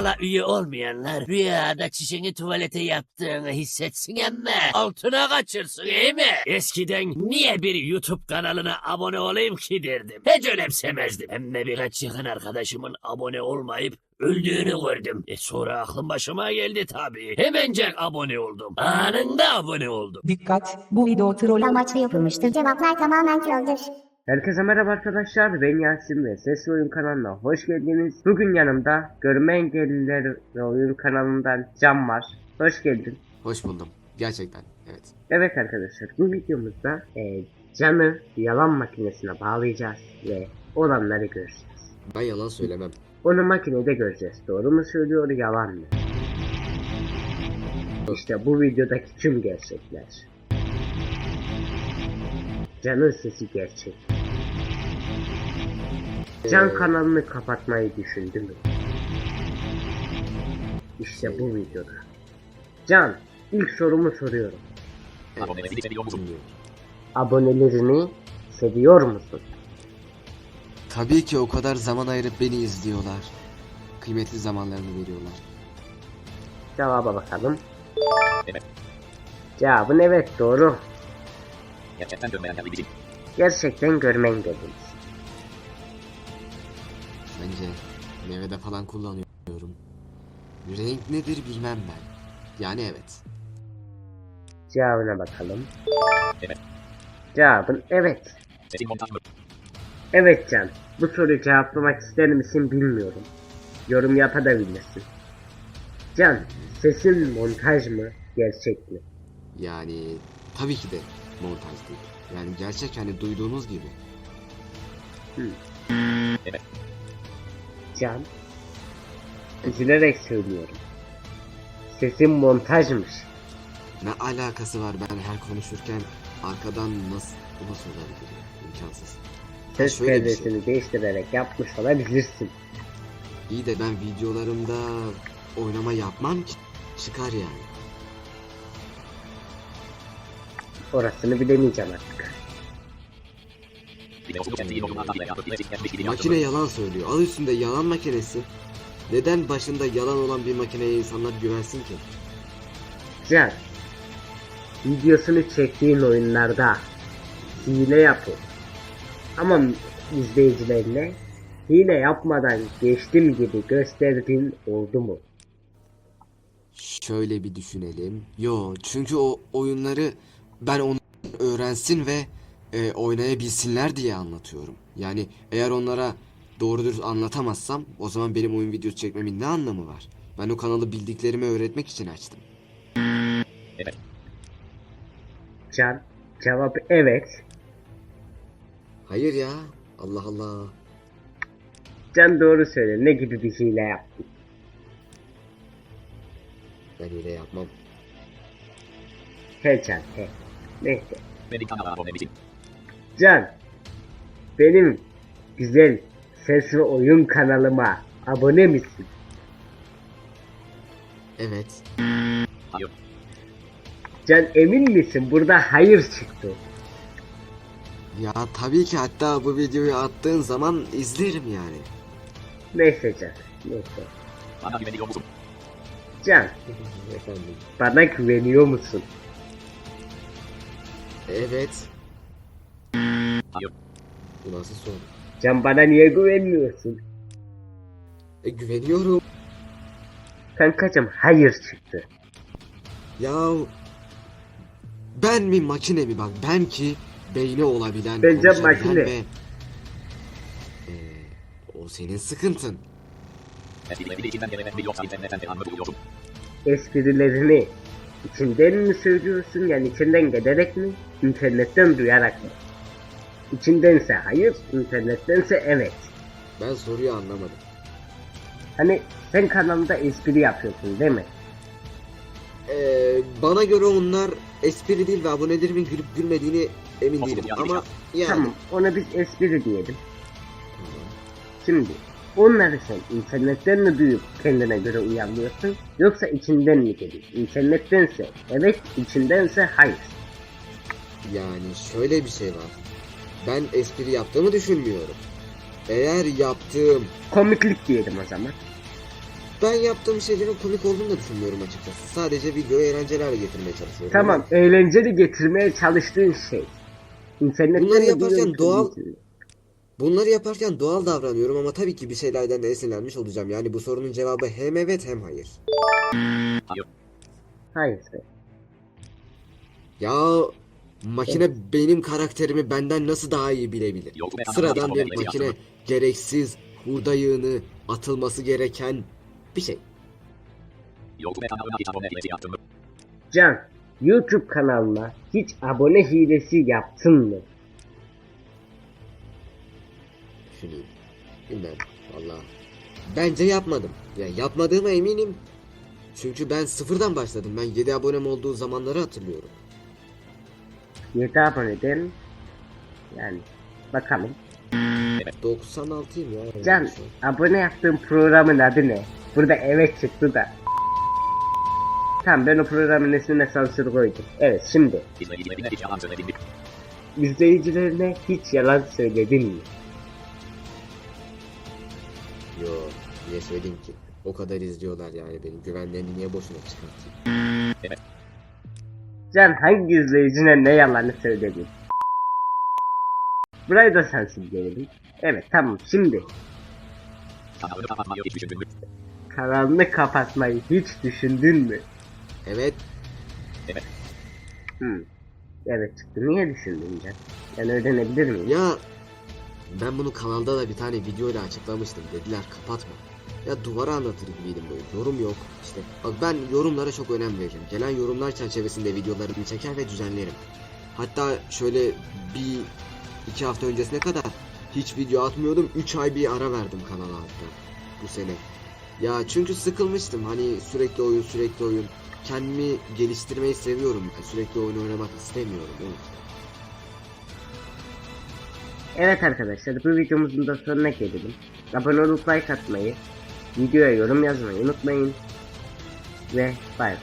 Kanala üye olmayanlar rüyada çişini tuvalete yaptığını hissetsin ama altına kaçırsın iyi mi? Eskiden niye bir YouTube kanalına abone olayım ki derdim. Hiç önemsemezdim. Ama birkaç yakın arkadaşımın abone olmayıp öldüğünü gördüm. E sonra aklım başıma geldi tabii. Hemencek abone oldum. Anında abone oldum. Dikkat! Bu video troll amaçlı yapılmıştır. Cevaplar tamamen kördür. Herkese merhaba arkadaşlar ben Yasin ve Sesli Oyun kanalına hoş geldiniz. Bugün yanımda Görme Engelliler ve Oyun kanalından Can var. Hoş geldin. Hoş buldum. Gerçekten. Evet. Evet arkadaşlar bu videomuzda e, Can'ı yalan makinesine bağlayacağız ve olanları göreceğiz. Ben yalan söylemem. Onu makinede göreceğiz. Doğru mu söylüyor yalan mı? İşte bu videodaki tüm gerçekler. Can'ın sesi gerçek. Can kanalını kapatmayı düşündü mü? İşte bu videoda. Can, ilk sorumu soruyorum. Bilmiyorum. Abonelerini seviyor musun? Tabii ki o kadar zaman ayırıp beni izliyorlar. Kıymetli zamanlarını veriyorlar. Cevaba bakalım. Cevabın evet doğru. Gerçekten görmeyen kendi bizim. Gerçekten görmen geldiniz. Bence meyvede falan kullanıyorum. Renk nedir bilmem ben. Yani evet. Cevabına bakalım. Evet. Cevabın evet. Sesin montaj mı? Evet Can. Bu soruyu cevaplamak ister misin bilmiyorum. Yorum yapabilirsin. Can, sesin montaj mı, gerçek mi? Yani tabii ki de montaj değil. Yani gerçek hani duyduğunuz gibi. Can, üzülerek söylüyorum. Sesin montajmış. Ne alakası var ben her konuşurken arkadan nasıl nasıl olabilir ya? İmkansız. Ses şöyle bir şey. perdesini değiştirerek yapmış olabilirsin. İyi de ben videolarımda oynama yapmam ki. Çıkar yani. Orasını bilemeyeceğim artık. Makine yalan söylüyor. Al üstünde yalan makinesi. Neden başında yalan olan bir makineye insanlar güvensin ki? Can, videosunu çektiğin oyunlarda hile yapın. Ama izleyicilerine hile yapmadan geçtim gibi gösterdiğin oldu mu? Şöyle bir düşünelim. Yo çünkü o oyunları ben onu öğrensin ve e, oynayabilsinler diye anlatıyorum. Yani eğer onlara doğru dürüst anlatamazsam o zaman benim oyun videosu çekmemin ne anlamı var? Ben o kanalı bildiklerimi öğretmek için açtım. Can, cevap evet. Hayır ya. Allah Allah. Can doğru söyle. Ne gibi bir hile yaptın? Ben hile yapmam. He Can, he. Neyse. Kanala abone bizim. Can, benim güzel ses ve oyun kanalıma abone misin? Evet. Hayır. Can emin misin? Burada hayır çıktı. Ya tabii ki hatta bu videoyu attığın zaman izlerim yani. Neyse Can, neyse. Bana güveniyor musun? Can, Efendim. bana güveniyor musun? Evet. Hayır. Bu nasıl soru? Can bana niye güvenmiyorsun? E güveniyorum. Kankacım hayır çıktı. Ya ben mi makine mi bak ben ki beyni olabilen Bence konuşabilen makine. ve Ee, o senin sıkıntın. Esprilerini içinden mi söylüyorsun yani içinden gelerek mi? İnternetten duyarak mı? İçindense hayır, internettense evet. Ben soruyu anlamadım. Hani sen kanalda espri yapıyorsun değil mi? Ee, bana göre onlar espri değil ve abonelerimin gülüp gülmediğini emin değilim ama yani. Tamam, ona biz espri diyelim. Şimdi onları sen internetten mi duyup kendine göre uyarlıyorsun yoksa içinden mi geliyor? İnternettense evet, içindense hayır. Yani şöyle bir şey var. Ben espri yaptığımı düşünmüyorum. Eğer yaptığım Komiklik diyelim o zaman. Ben yaptığım şeylerin komik olduğunu da düşünmüyorum açıkçası. Sadece videoyu eğlenceli hale getirmeye çalışıyorum. Tamam eğlenceli getirmeye çalıştığın şey. İnternetten Bunları yaparken doğal-. Bunları yaparken doğal davranıyorum ama tabii ki bir şeylerden de esinlenmiş olacağım. Yani bu sorunun cevabı hem evet hem hayır. Hayır. Ya makine benim karakterimi benden nasıl daha iyi bilebilir? Sıradan bir makine gereksiz hurda yığını atılması gereken bir şey. Can, YouTube kanalına hiç abone hilesi yaptın mı? Düşüneyim. Bilmem. Valla. Bence yapmadım. Ya yapmadığıma eminim. Çünkü ben sıfırdan başladım. Ben 7 abonem olduğu zamanları hatırlıyorum. 7 aboneden yani bakalım. 96'yım ya. Can, abone yaptığın programın adı ne? Burada evet çıktı da. Tamam ben o programın ismine sansür koydum. Evet şimdi İzleyicilerine hiç yalan söyledin mi? Yo, niye söyleyeyim ki? O kadar izliyorlar yani benim güvenlerini niye boşuna çıkartayım? Can hangi izleyicine ne yalanı söyledin? Burayı da sansürleyelim. Evet tamam şimdi Kanalını kapatmayı hiç düşündün mü? kanalını kapatmayı hiç düşündün mü? Evet, Hmm. Evet çıktı. Niye düşündün Can? Yani öğrenebilir miyim? ya ben bunu kanalda da bir tane videoyla açıklamıştım. Dediler kapatma. Ya duvara anlatır gibiydim böyle. Yorum yok. İşte bak ben yorumlara çok önem veririm. Gelen yorumlar çerçevesinde videolarımı çeker ve düzenlerim. Hatta şöyle bir iki hafta öncesine kadar hiç video atmıyordum. 3 ay bir ara verdim kanala hatta bu sene. Ya çünkü sıkılmıştım. Hani sürekli oyun sürekli oyun. Kendimi geliştirmeyi seviyorum. Yani sürekli oyun oynamak istemiyorum. Evet. Evet arkadaşlar bu videomuzun da sonuna gelelim. Abone olup like atmayı, videoya yorum yazmayı unutmayın. Ve bay.